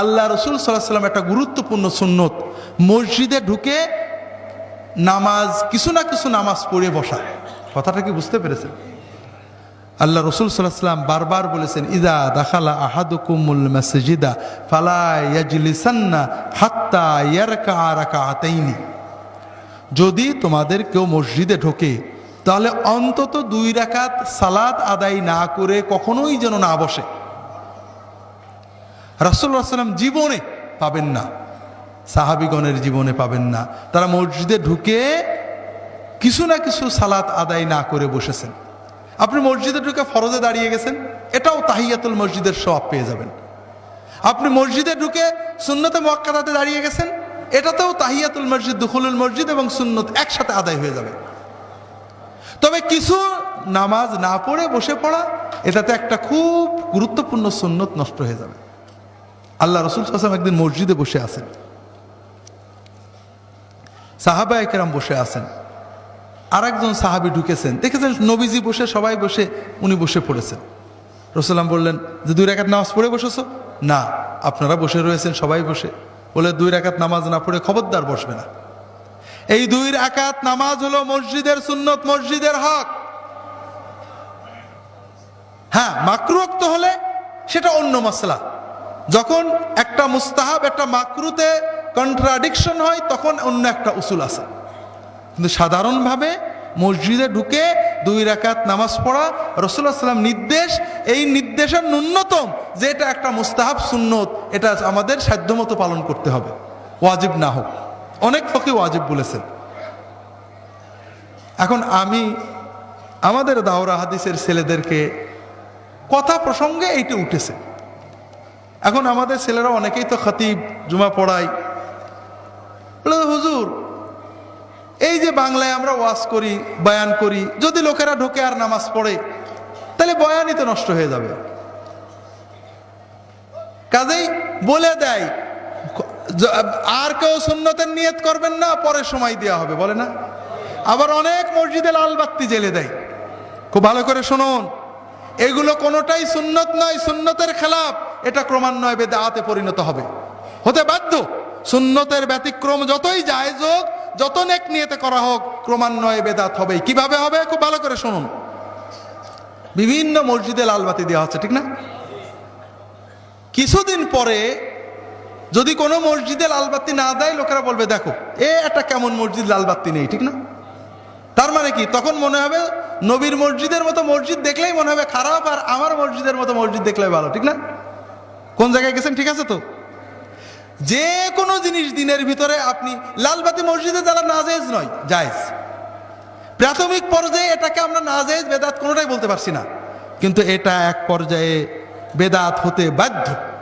আল্লাহ রসুল সাল্লাহ সাল্লাম একটা গুরুত্বপূর্ণ সুন্নত। মসজিদে ঢুকে নামাজ, কিছু না কিছু নামাজ পড়ে বসা। কথাটা কি বুঝতে পেরেছেন? আল্লাহ রসুল সাল্লাহ সাল্লাম বারবার বলেছেন, ইদা দাখালা আহাদুকুমুল মসজিদা ফালা ইয়াজলিসান্না হাত্তা ইয়ারকা রাকা আতাইনি যদি তোমাদের কেউ মসজিদে ঢোকে, তাহলে অন্তত দুই রাকাত সালাদ আদায় না করে কখনোই যেন না বসে। রাসুল্লাহ সাল্লাম জীবনে পাবেন না। সাহাবিগণের জীবনে পাবেন না। তারা মসজিদে ঢুকে কিছু না কিছু সালাত আদায় না করে বসেছেন। আপনি মসজিদে ঢুকে ফরজে দাঁড়িয়ে গেছেন, এটাও তাহিয়াতুল মসজিদের সব পেয়ে যাবেন। আপনি মসজিদে ঢুকে সুন্নতে মক্কাদাতে দাঁড়িয়ে গেছেন, এটাতেও তাহিয়াতুল মসজিদ, দুখুলুল মসজিদ এবং সুন্নত একসাথে আদায় হয়ে যাবে। তবে কিছু নামাজ না পড়ে বসে পড়া, এটাতে একটা খুব গুরুত্বপূর্ণ সুন্নত নষ্ট হয়ে যাবে। আল্লাহ রসুল সাল্লাম একদিন মসজিদে বসে আছেন। সাহাবা একরাম বসে আছেন। আর একজন সাহাবি ঢুকেছেন। দেখেছেন নবীজি বসে, সবাই বসে, উনি বসে পড়েছেন। রসুলাম বললেন, যে দুই রাকাত নামাজ পড়ে বসেছো? না, আপনারা বসে রয়েছেন, সবাই বসে। বলে, দুই রাকাত নামাজ না পড়ে খবরদার বসবে না। এই দুই রাকাত নামাজ হলো মসজিদের সুন্নত, মসজিদের হক। হ্যাঁ মাকরুক্ত হলে সেটা অন্য মশলা যখন একটা মুস্তাহাব, একটা মাকরুতে কন্ট্রাডিকশন হয়, তখন অন্য একটা উসুল আছে। কিন্তু সাধারণভাবে মসজিদে ঢুকে দুই রাকাত নামাজ পড়া রসুল্লাহ সাল্লাম নির্দেশ, এই নির্দেশের ন্যূনতম যে এটা একটা মুস্তাহাব সুন্নত, এটা আমাদের সাধ্যমতো পালন করতে হবে। ওয়াজিব না হোক। অনেক ফকি ওয়াজিব বলেছেন। এখন আমি, আমাদের দাওরা হাদিসের ছেলেদেরকে কথা প্রসঙ্গে এইটা উঠেছে। এখন আমাদের ছেলেরা অনেকেই তো খতিব, জুমা পড়ায়। হুজুর, এই যে বাংলায় আমরা ওয়াজ করি, বয়ান করি, যদি লোকেরা ঢোকে আর নামাজ পড়ে, তাহলে বয়ানই তো নষ্ট হয়ে যাবে। কাজেই বলে দেয় আর কেউ সুন্নতের নিয়ত করবেন না, পরে সময় দেওয়া হবে। বলে না? আবার অনেক মসজিদে লাল বাত্তি জেলে দেয়। খুব ভালো করে শুনুন, এগুলো কোনোটাই সুন্নত নয়, সুন্নতের খেলাফ এটা ক্রমান্বয়ে বেদাতে পরিণত হবে। হতে বাধ্য, সুন্নতের ব্যতিক্রম যতই জায়েজ হোক, যত নেক নিয়েতে করা হোক, ক্রমান্বয়ে বেদাত হবে কীভাবে হবে? খুব ভালো করে শুনুন। বিভিন্ন মসজিদে লালবাতি দেওয়া হচ্ছে ঠিক না? কিছুদিন পরে যদি কোনো মসজিদে লালবাতি না দেয়, লোকেরা বলবে, দেখো, এ একটা কেমন মসজিদ, লালবাতি নেই ঠিক না? তার মানে কি? তখন মনে হবে নবীর মসজিদের মতো মসজিদ দেখলেই মনে হবে খারাপ, আর আমার মসজিদের মতো মসজিদ দেখলে ভালো, ঠিক না? কোন জায়গায় গেছেন? ঠিক আছে তো? যে কোনো জিনিস দিনের ভিতরে আপনি লালবাতি মসজিদে যারা নাজেজ নয়, জায়েজ। প্রাথমিক পর্যায়ে এটাকে আমরা নাজেজ বেদাত কোনোটাই বলতে পারছি না। কিন্তু এটা এক পর্যায়ে বেদাত হতে বাধ্য।